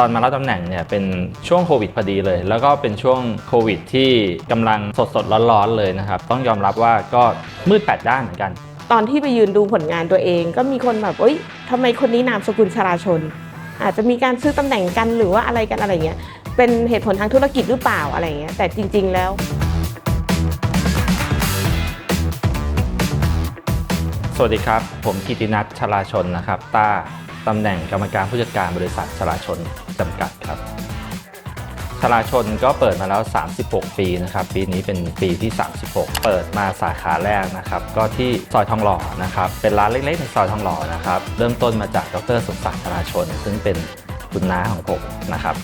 ตอนมารับตำแหน่งเนี่ยเป็นช่วงโควิดพอดีเลย แล้วก็เป็นช่วงโควิดที่กำลังสดสดๆร้อนๆเลยนะครับ ต้องยอมรับว่าก็มืดแปดด้านเหมือนกัน ตอนที่ไปยืนดูผลงานตัวเอง ก็มีคนแบบเอ้ยทำไมคนนี้นามสกุลชราชน อาจจะมีการซื้อตำแหน่งกันหรือว่าอะไรกันอะไรเงี้ยเป็นเหตุผลทางธุรกิจหรือเปล่าอะไรเงี้ยแต่จริง ๆ แล้วสวัสดีครับ ผมกิตินัทชลาชนนะครับต้าตำแหน่งกรรมการผู้จัดการบริษัทชลาชน จำกัดครับชลาชนก็เปิดมาแล้ว 36 ปีนะครับ ปีนี้เป็นปีที่ 36 เปิดมาสาขาแรกนะครับ ก็ที่ซอยทองหล่อนะครับ เป็นร้านเล็กๆในซอยทองหล่อนะครับ เริ่มต้นมาจากดรสมศักดิ์ชลาชน ซึ่งเป็นคุณน้าของผมนะครับ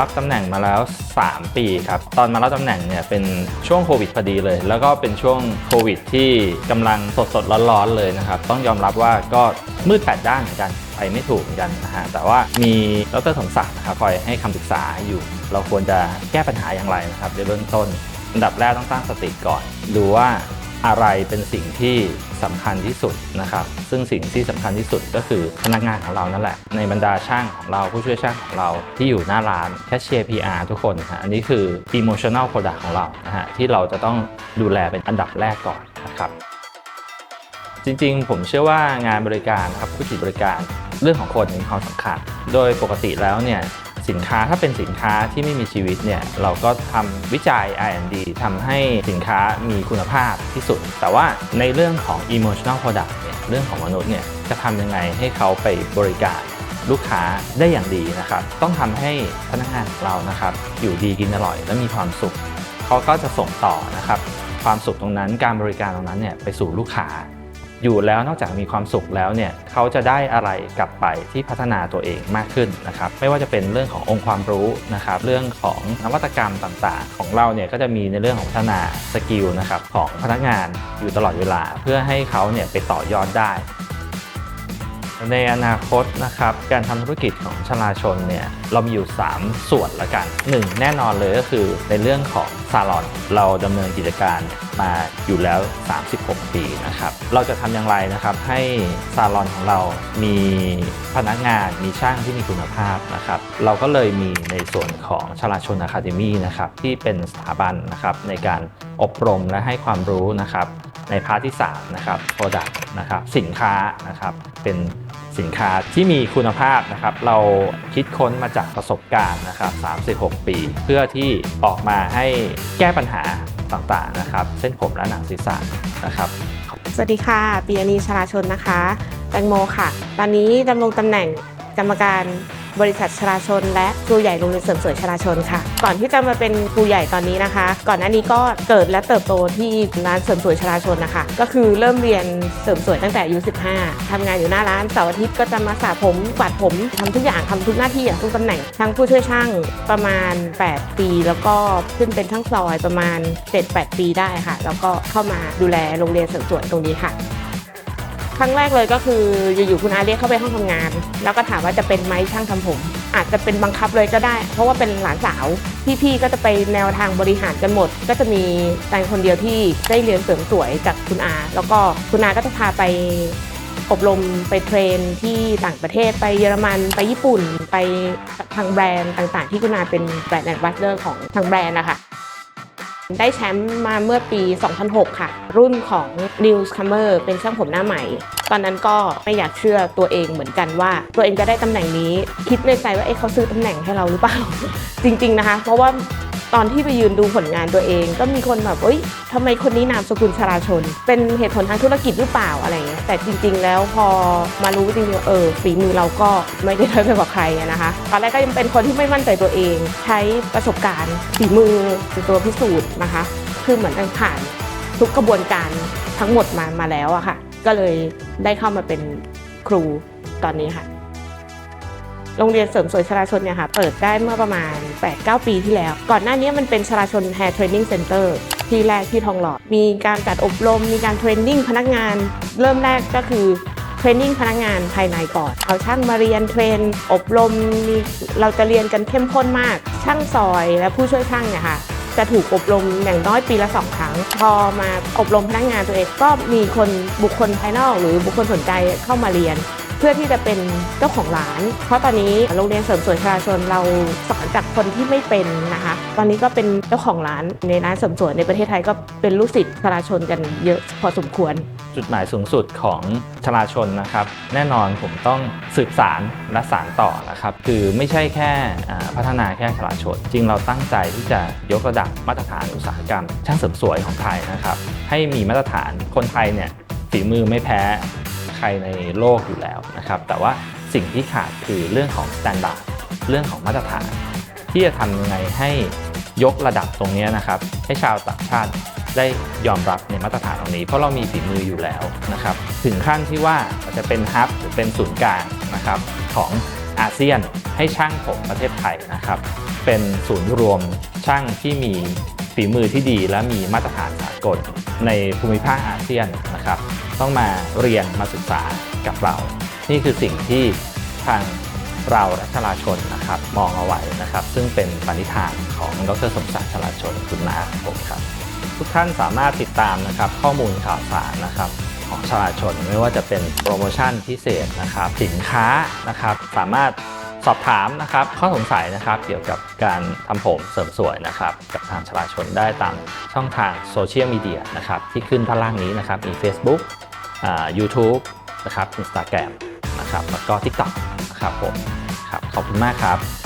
รับตำแหน่งมาแล้ว 3 ปีครับ ตอนมารับตำแหน่งเนี่ยเป็นช่วงโควิดพอดีเลย แล้วก็เป็นช่วงโควิดที่กำลังสดสดร้อนๆเลยนะครับ ต้องยอมรับว่าก็มืดแปดด้านเหมือนกันไปไม่ถูกเหมือนกันนะฮะ แต่ว่ามีดรสมศักดิ์นะครับคอยให้คำปรึกษาอยู่ เราควรจะแก้ปัญหาอย่างไรนะครับในเบื้องต้น อันดับแรกต้องตั้งสติก่อน ดูว่า อะไรเป็นสิ่งที่สำคัญที่สุดนะครับ ซึ่งสิ่งที่สำคัญที่สุดก็คือพนักงานของเรานั่นแหละ ในบรรดาช่างของเราผู้ช่วยช่างของเราที่อยู่หน้าร้านแคชเชียร์ PR ทุกคนนะฮะอันนี้คือ emotional product ของเรานะฮะที่เราจะต้องดูแลเป็นอันดับแรกก่อนนะครับ จริงๆ ผมเชื่อว่างานบริการครับธุรกิจบริการเรื่องของคนมีความสำคัญ โดยปกติแล้วเนี่ย สินค้าถ้าเป็นสินค้าที่ไม่มีชีวิตเนี่ยเราก็ทำวิจัย R&D ทำให้สินค้ามีคุณภาพที่สุด แต่ว่าในเรื่องของ emotional product เนี่ยเรื่องของมนุษย์เนี่ยจะทำยังไงให้เขาไปบริการลูกค้าได้อย่างดีนะครับ ต้องทำให้พนักงานของเรานะครับ อยู่ดีกินอร่อย และมีความสุข เขาก็จะส่งต่อนะครับ ความสุขตรงนั้นการบริการตรงนั้นเนี่ยไปสู่ลูกค้า อยู่แล้วนอกจากมีความสุขแล้วเนี่ยเขาจะได้อะไรกลับไปที่พัฒนาตัวเองมากขึ้นนะครับไม่ว่าจะเป็นเรื่องขององค์ความรู้นะครับเรื่องของนวัตกรรมต่างๆ ของเราเนี่ยก็จะมีในเรื่องของพัฒนาสกิลนะครับของพนักงานอยู่ตลอดเวลา เพื่อให้เขาเนี่ยไปต่อยอดได้ในอนาคตนะครับการทำธุรกิจของชลาชนเนี่ยเรามีอยู่ 3 ส่วนละกัน 1 แน่นอนเลยก็คือในเรื่องของซาลอนเราดำเนินกิจการ มาอยู่แล้ว 36 ปีนะครับ เราจะทำอย่างไรนะครับ ให้ซาลอนของเรามีพนักงานมีช่างที่มีคุณภาพนะครับ เราก็เลยมีในส่วนของชลาชนอะคาเดมี่นะครับที่เป็นสถาบันนะครับในการอบรมและให้ความรู้นะครับในพาร์ทที่3นะครับ Product นะครับสินค้านะครับเป็น สินค้าที่มีคุณภาพนะครับเราคิดค้นมาจากประสบการณ์นะครับ36 ปี เพื่อที่ออกมาให้แก้ปัญหาต่างๆนะครับ เส้นผมและหนังศีรษะนะครับ สวัสดีค่ะปียนีชราชนนะคะ แตงโมค่ะ ตอนนี้ดำรงตำแหน่งกรรมการ บริษัทชราชน และครูใหญ่โรงเรียนเสริมสวยชราชนค่ะ ก่อนที่จะมาเป็นครูใหญ่ตอนนี้นะคะ ก่อนหน้านี้ก็เกิดและเติบโตที่ร้านเสริมสวยชราชนนะคะ ก็คือเริ่มเรียนเสริมสวยตั้งแต่อายุ 15ทำงานอยู่หน้าร้านเสาร์อาทิตย์ก็จะมาสระผมกวาดผมทำทุกอย่างทำทุกหน้าที่อย่างทุกตำแหน่งทั้งผู้ช่วยช่างประมาณ 8 ปี แล้วก็ขึ้นเป็นช่างซอยประมาณ 7-8 ปีได้ค่ะ แล้วก็เข้ามาดูแลโรงเรียนเสริมสวยตรงนี้ค่ะ ครั้งแรกเลยก็คืออยู่ๆคุณอาเรียกเข้าไปห้องทำงาน แล้วก็ถามว่าจะเป็นไหมช่างทำผม อาจจะเป็นบังคับเลยก็ได้ เพราะว่าเป็นหลานสาวพี่ๆก็จะไปแนวทางบริหารกันหมด ก็จะมีแตงคนเดียวที่ได้เรียนเสริมสวยจากคุณอา แล้วก็คุณอาก็จะพาไปอบรมไปเทรนที่ต่างประเทศไปเยอรมันไปญี่ปุ่น ไปทางแบรนด์ต่างๆ ที่คุณอาเป็นแบรนด์แอดวัตเดอร์ของทางแบรนด์นะคะ ได้แชมป์มาเมื่อปี 2006 ค่ะ รุ่นของ Newcomer เป็นช่างผมหน้าใหม่ ตอนนั้นก็ไม่อยากเชื่อตัวเองเหมือนกันว่า ตัวเองจะได้ตำแหน่งนี้ คิดในใจว่าเอ๊ะเขาซื้อตำแหน่งให้เราหรือเปล่า จริง ๆ นะคะ เพราะว่า ตอนที่ไปยืนดูผลงานตัวเอง ก็มีคนแบบเอ้ยทำไมคนนี้นามสกุลชราชน เป็นเหตุผลทางธุรกิจหรือเปล่าอะไรเงี้ยแต่จริง ๆ แล้วพอมารู้จริงๆเออฝีมือเราก็ไม่ได้ด้อยไปกว่าใครนะคะตอนแรกก็ยังเป็นคนที่ไม่มั่นใจตัวเอง ใช้ประสบการณ์ฝีมือเป็นตัวพิสูจน์นะคะ คือเหมือนผ่านทุกกระบวนการทั้งหมดมามาแล้วอะค่ะ ก็เลยได้เข้ามาเป็นครูตอนนี้ค่ะ โรงเรียนเสริมสวยชราชนเนี่ยค่ะเปิดได้เมื่อประมาณ 8-9 ปีที่แล้ว ก่อนหน้านี้มันเป็นชราชน Hair Training Center ที่แรกที่ทองหล่อมีการจัดอบรม มีการเทรนนิ่งพนักงาน เริ่มแรกก็คือเทรนนิ่งพนักงานภายในก่อนเอาช่างมาเรียนเทรน อบรมมีเราจะเรียนกันเข้มข้นมาก ช่างซอยและผู้ช่วยช่างเนี่ยค่ะจะถูกอบรมอย่างน้อยปีละสองครั้ง พอมาอบรมพนักงานตัวเองก็มีคนบุคคลภายนอก หรือบุคคลสนใจเข้ามาเรียน พื่อที่จะเป็นเจ้าของร้าน เพราะตอนนี้โรงเรียนเสริมสวยชราชนเราสอนจากคนที่ไม่เป็นนะคะ ตอนนี้ก็เป็นเจ้าของร้านในร้านเสริมสวยในประเทศไทยก็เป็นลูกศิษย์ชราชนกันเยอะพอสมควร จุดหมายสูงสุดของชลาชนนะครับ แน่นอนผมต้องสืบสารและสารต่อนะครับ คือไม่ใช่แค่พัฒนาแค่ชลาชน จริงเราตั้งใจที่จะยกระดับมาตรฐานอุตสาหกรรม ช่างเสริมสวยของไทยนะครับ ให้มีมาตรฐานคนไทยเนี่ยฝีมือไม่แพ้ รในโลกอยู่แล้วนะครับ แต่ว่าสิ่งที่ขาดคือเรื่องของมาตรฐานเรื่องของมาตรฐาน ที่จะทำยังไงให้ยกระดับตรงนี้นะครับ ให้ชาวต่างชาติได้ยอมรับในมาตรฐานตรงนี้ เพราะเรามีฝีมืออยู่แล้วนะครับ ถึงขั้นที่ว่าจะเป็นฮับหรือเป็นศูนย์กลางนะครับของอาเซียนให้ช่างผมประเทศไทยนะครับ เป็นศูนย์รวมช่างที่มี ฝีมือที่ดีและมีมาตรฐานสากลในภูมิภาคอาเซียนนะครับ ต้องมาเรียนมาศึกษากับเรา นี่คือสิ่งที่ทางเราและชลาชนนะครับมองเอาไว้นะครับ ซึ่งเป็นปณิธานของดรสมศักดิ์ชลาชนคุณนาของผมครับ ทุกท่านสามารถติดตามนะครับ ข้อมูลข่าวสารนะครับของชลาชนไม่ว่าจะเป็นโปรโมชั่นพิเศษนะครับ สินค้านะครับสามารถ สอบถามนะครับข้อสงสัยนะครับเกี่ยวกับการทำผมเสริมสวยนะครับกับทางชลาชนได้ตามช่องทางโซเชียลมีเดียนะครับที่ขึ้นด้านล่างนี้นะครับมี Facebook อ่า YouTube นะครับ Instagram นะครับแล้วก็ TikTok นะครับผมครับขอบคุณมากครับ